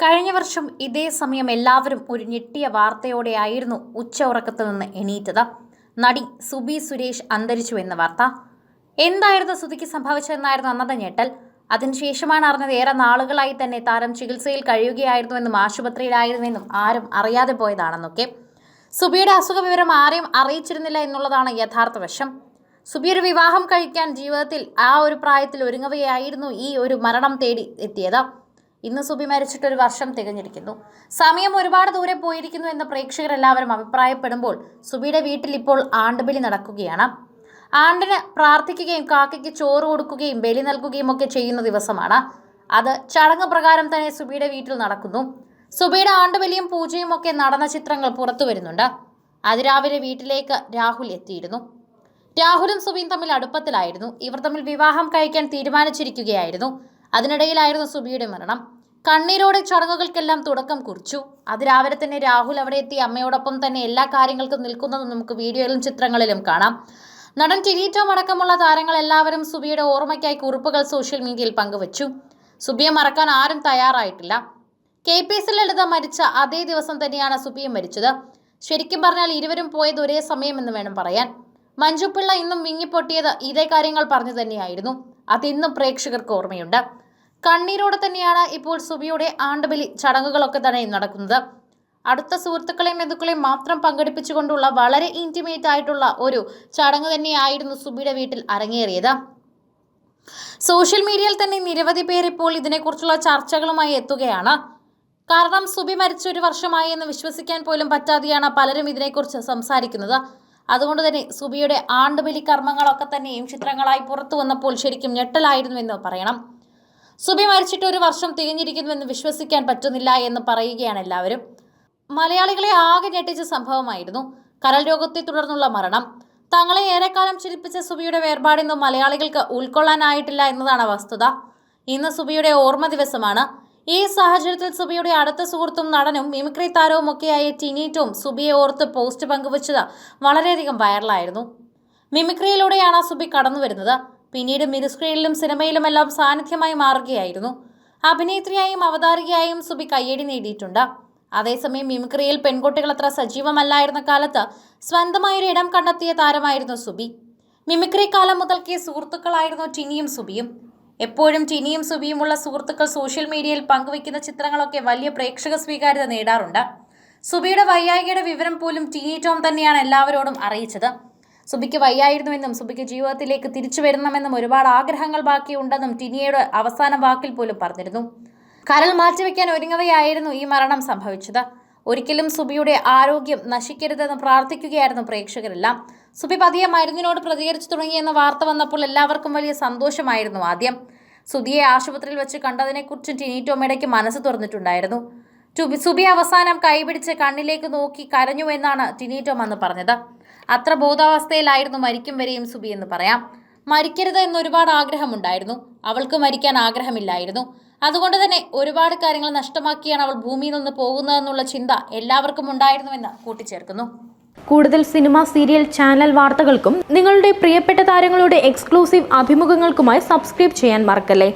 കഴിഞ്ഞ വർഷം ഇതേ സമയം എല്ലാവരും ഒരു ഞെട്ടിയ വാർത്തയോടെയായിരുന്നു ഉച്ച ഉറക്കത്തു നിന്ന് എണീറ്റത്. നടി സുബി സുരേഷ് അന്തരിച്ചു എന്ന വാർത്ത. എന്തായിരുന്നു സുധിക്ക് സംഭവിച്ചതെന്നായിരുന്നു അന്നത്തെ ഞെട്ടൽ. അതിനുശേഷമാണ് അറിഞ്ഞത് ഏറെ നാളുകളായി തന്നെ താരം ചികിത്സയിൽ കഴിയുകയായിരുന്നുവെന്നും ആശുപത്രിയിലായിരുന്നുവെന്നും ആരും അറിയാതെ പോയതാണെന്നൊക്കെ. സുബിയുടെ അസുഖ വിവരം ആരെയും അറിയിച്ചിരുന്നില്ല എന്നുള്ളതാണ് യഥാർത്ഥ വശം. സുബി ഒരു വിവാഹം കഴിക്കാൻ ജീവിതത്തിൽ ആ ഒരു പ്രായത്തിൽ ഒരുങ്ങവയായിരുന്നു ഈ ഒരു മരണം തേടി എത്തിയത്. ഇന്ന് സുബി മരിച്ചിട്ട് ഒരു വർഷം തികഞ്ഞിരിക്കുന്നു. സമയം ഒരുപാട് ദൂരെ പോയിരിക്കുന്നു എന്ന് പ്രേക്ഷകരെല്ലാവരും അഭിപ്രായപ്പെടുമ്പോൾ സുബിയുടെ വീട്ടിൽ ഇപ്പോൾ ആണ്ടുബലി നടക്കുകയാണ്. ആണ്ടിന് പ്രാർത്ഥിക്കുകയും കാക്കയ്ക്ക് ചോറ് കൊടുക്കുകയും ബലി നൽകുകയും ഒക്കെ ചെയ്യുന്ന ദിവസമാണ്. അത് ചടങ്ങ് പ്രകാരം തന്നെ സുബിയുടെ വീട്ടിൽ നടക്കുന്നു. സുബിയുടെ ആണ്ടുബലിയും പൂജയും ഒക്കെ നടന്ന ചിത്രങ്ങൾ പുറത്തു വരുന്നുണ്ട്. അതിരാവിലെ വീട്ടിലേക്ക് രാഹുൽ എത്തിയിരുന്നു. രാഹുലും സുബിയും തമ്മിൽ അടുപ്പത്തിലായിരുന്നു. ഇവർ തമ്മിൽ വിവാഹം കഴിക്കാൻ തീരുമാനിച്ചിരിക്കുകയായിരുന്നു. അതിനിടയിലായിരുന്നു സുബിയുടെ മരണം. കണ്ണീരോടെ ചടങ്ങുകൾക്കെല്ലാം തുടക്കം കുറിച്ചു. അത് രാവിലെ തന്നെ രാഹുൽ അവിടെ എത്തി അമ്മയോടൊപ്പം തന്നെ എല്ലാ കാര്യങ്ങൾക്കും നിൽക്കുന്നത് നമുക്ക് വീഡിയോയിലും ചിത്രങ്ങളിലും കാണാം. നടൻ ടിനീറ്റോം അടക്കമുള്ള താരങ്ങൾ എല്ലാവരും സുബിയുടെ ഓർമ്മയ്ക്കായി കുറിപ്പുകൾ സോഷ്യൽ മീഡിയയിൽ പങ്കുവച്ചു. സുബിയെ മറക്കാൻ ആരും തയ്യാറായിട്ടില്ല. കെ പി എസ് ലളിത മരിച്ച അതേ ദിവസം തന്നെയാണ് സുബിയും മരിച്ചത്. ശരിക്കും പറഞ്ഞാൽ ഇരുവരും പോയത് ഒരേ സമയമെന്ന് വേണം പറയാൻ. മഞ്ജുപിള്ള ഇന്നും വിങ്ങിപ്പൊട്ടിയത് ഇതേ കാര്യങ്ങൾ പറഞ്ഞു തന്നെയായിരുന്നു. അതിന്നും പ്രേക്ഷകർക്ക് ഓർമ്മയുണ്ട്. കണ്ണീരോടെ തന്നെയാണ് ഇപ്പോൾ സുബിയുടെ ആണ്ടുബലി ചടങ്ങുകളൊക്കെ തന്നെ നടക്കുന്നത്. അടുത്ത സുഹൃത്തുക്കളെയും ബന്ധുക്കളെയും മാത്രം പങ്കെടുപ്പിച്ചുകൊണ്ടുള്ള വളരെ ഇന്റിമേറ്റ് ആയിട്ടുള്ള ഒരു ചടങ്ങ് തന്നെയായിരുന്നു സുബിയുടെ വീട്ടിൽ അരങ്ങേറിയത്. സോഷ്യൽ മീഡിയയിൽ തന്നെ നിരവധി പേർ ഇപ്പോൾ ഇതിനെക്കുറിച്ചുള്ള ചർച്ചകളുമായി എത്തുകയാണ്. കാരണം സുബി മരിച്ച ഒരു വർഷമായി എന്ന് വിശ്വസിക്കാൻ പോലും പറ്റാതെയാണ് പലരും ഇതിനെക്കുറിച്ച് സംസാരിക്കുന്നത്. അതുകൊണ്ട് തന്നെ സുബിയുടെ ആണ്ടുബലി കർമ്മങ്ങളൊക്കെ തന്നെയും ചിത്രങ്ങളായി പുറത്തു വന്നപ്പോൾ ശരിക്കും ഞെട്ടലായിരുന്നു എന്ന് പറയണം. സുബി മരിച്ചിട്ട് ഒരു വർഷം തികഞ്ഞിരിക്കുന്നുവെന്ന് വിശ്വസിക്കാൻ പറ്റുന്നില്ല എന്ന് പറയുകയാണ് എല്ലാവരും. മലയാളികളെ ആകെ ഞെട്ടിച്ച സംഭവമായിരുന്നു. കരൽ രോഗത്തെ തുടർന്നുള്ള മരണം. തങ്ങളെ ഏറെക്കാലം ചിരിപ്പിച്ച സുബിയുടെ വേർപാടിന്നും മലയാളികൾക്ക് ഉൾക്കൊള്ളാനായിട്ടില്ല എന്നതാണ് വസ്തുത. ഇന്ന് സുബിയുടെ ഓർമ്മ ദിവസമാണ്. ഈ സാഹചര്യത്തിൽ സുബിയുടെ അടുത്ത സുഹൃത്തും നടനും മിമിക്രി താരവും ഒക്കെയായ ടിനീറ്റും സുബിയെ ഓർത്ത് പോസ്റ്റ് പങ്കുവച്ചത് വളരെയധികം വൈറലായിരുന്നു. മിമിക്രിയിലൂടെയാണ് സുബി കടന്നു വരുന്നത് പിന്നീട് മിനിസ്ക്രീനിലും സിനിമയിലുമെല്ലാം സാന്നിധ്യമായി മാറുകയായിരുന്നു. അഭിനേത്രിയായും അവതാരകയായും സുബി കയ്യടി നേടിയിട്ടുണ്ട്. അതേസമയം മിമിക്രിയിൽ പെൺകുട്ടികൾ അത്ര സജീവമല്ലായിരുന്ന കാലത്ത് സ്വന്തമായൊരു ഇടം കണ്ടെത്തിയ താരമായിരുന്നു സുബി. മിമിക്രി കാലം മുതൽക്കേ സുഹൃത്തുക്കളായിരുന്നു ടിനിയും സുബിയും. എപ്പോഴും ടിനിയും സുബിയുമുള്ള സുഹൃത്തുക്കൾ സോഷ്യൽ മീഡിയയിൽ പങ്കുവയ്ക്കുന്ന ചിത്രങ്ങളൊക്കെ വലിയ പ്രേക്ഷക സ്വീകാര്യത നേടാറുണ്ട്. സുബിയുടെ വയ്യായികയുടെ വിവരം പോലും ടിനി ടോം തന്നെയാണ് എല്ലാവരോടും അറിയിച്ചത്. സുബിക്ക് വയ്യായിരുന്നുവെന്നും സുബിക്ക് ജീവിതത്തിലേക്ക് തിരിച്ചു വരണമെന്നും ഒരുപാട് ആഗ്രഹങ്ങൾ ബാക്കിയുണ്ടെന്നും ടിനിയുടെ അവസാന വാക്കിൽ പോലും പറഞ്ഞിരുന്നു. കരൾ മാറ്റിവെക്കാൻ ഒരുങ്ങവയായിരുന്നു ഈ മരണം സംഭവിച്ചത്. ഒരിക്കലും സുബിയുടെ ആരോഗ്യം നശിക്കരുതെന്ന് പ്രാർത്ഥിക്കുകയായിരുന്നു പ്രേക്ഷകരെല്ലാം. സുബി പതിയെ മരുന്നിനോട് പ്രതികരിച്ചു തുടങ്ങിയെന്ന വാർത്ത വന്നപ്പോൾ എല്ലാവർക്കും വലിയ സന്തോഷമായിരുന്നു ആദ്യം. സുധിയെ ആശുപത്രിയിൽ വെച്ച് കണ്ടതിനെക്കുറിച്ചും ടിനീറ്റോമേടയ്ക്ക് മനസ്സ് തുറന്നിട്ടുണ്ടായിരുന്നു. സുബി അവസാനം കൈപിടിച്ച് കണ്ണിലേക്ക് നോക്കി കരഞ്ഞു എന്നാണ് ടിനീറ്റോം അന്ന് പറഞ്ഞത്. അത്ര ബോധാവസ്ഥയിലായിരുന്നു മരിക്കും വരെയും സുബി എന്ന് പറയാം. മരിക്കരുത് എന്നൊരുപാട് ആഗ്രഹമുണ്ടായിരുന്നു. അവൾക്ക് മരിക്കാൻ ആഗ്രഹമില്ലായിരുന്നു. അതുകൊണ്ട് തന്നെ ഒരുപാട് കാര്യങ്ങൾ നഷ്ടമാക്കിയാണ് അവൾ ഭൂമിയിൽ നിന്ന് പോകുന്നതെന്നുള്ള ചിന്ത എല്ലാവർക്കും ഉണ്ടായിരുന്നുവെന്ന് കൂട്ടിച്ചേർക്കുന്നു. കൂടുതൽ സിനിമ സീരിയൽ ചാനൽ വാർത്തകൾക്കും നിങ്ങളുടെ പ്രിയപ്പെട്ട താരങ്ങളുടെ എക്സ്ക്ലൂസീവ് അഭിമുഖങ്ങൾക്കുമായി സബ്സ്ക്രൈബ് ചെയ്യാൻ മറക്കല്ലേ?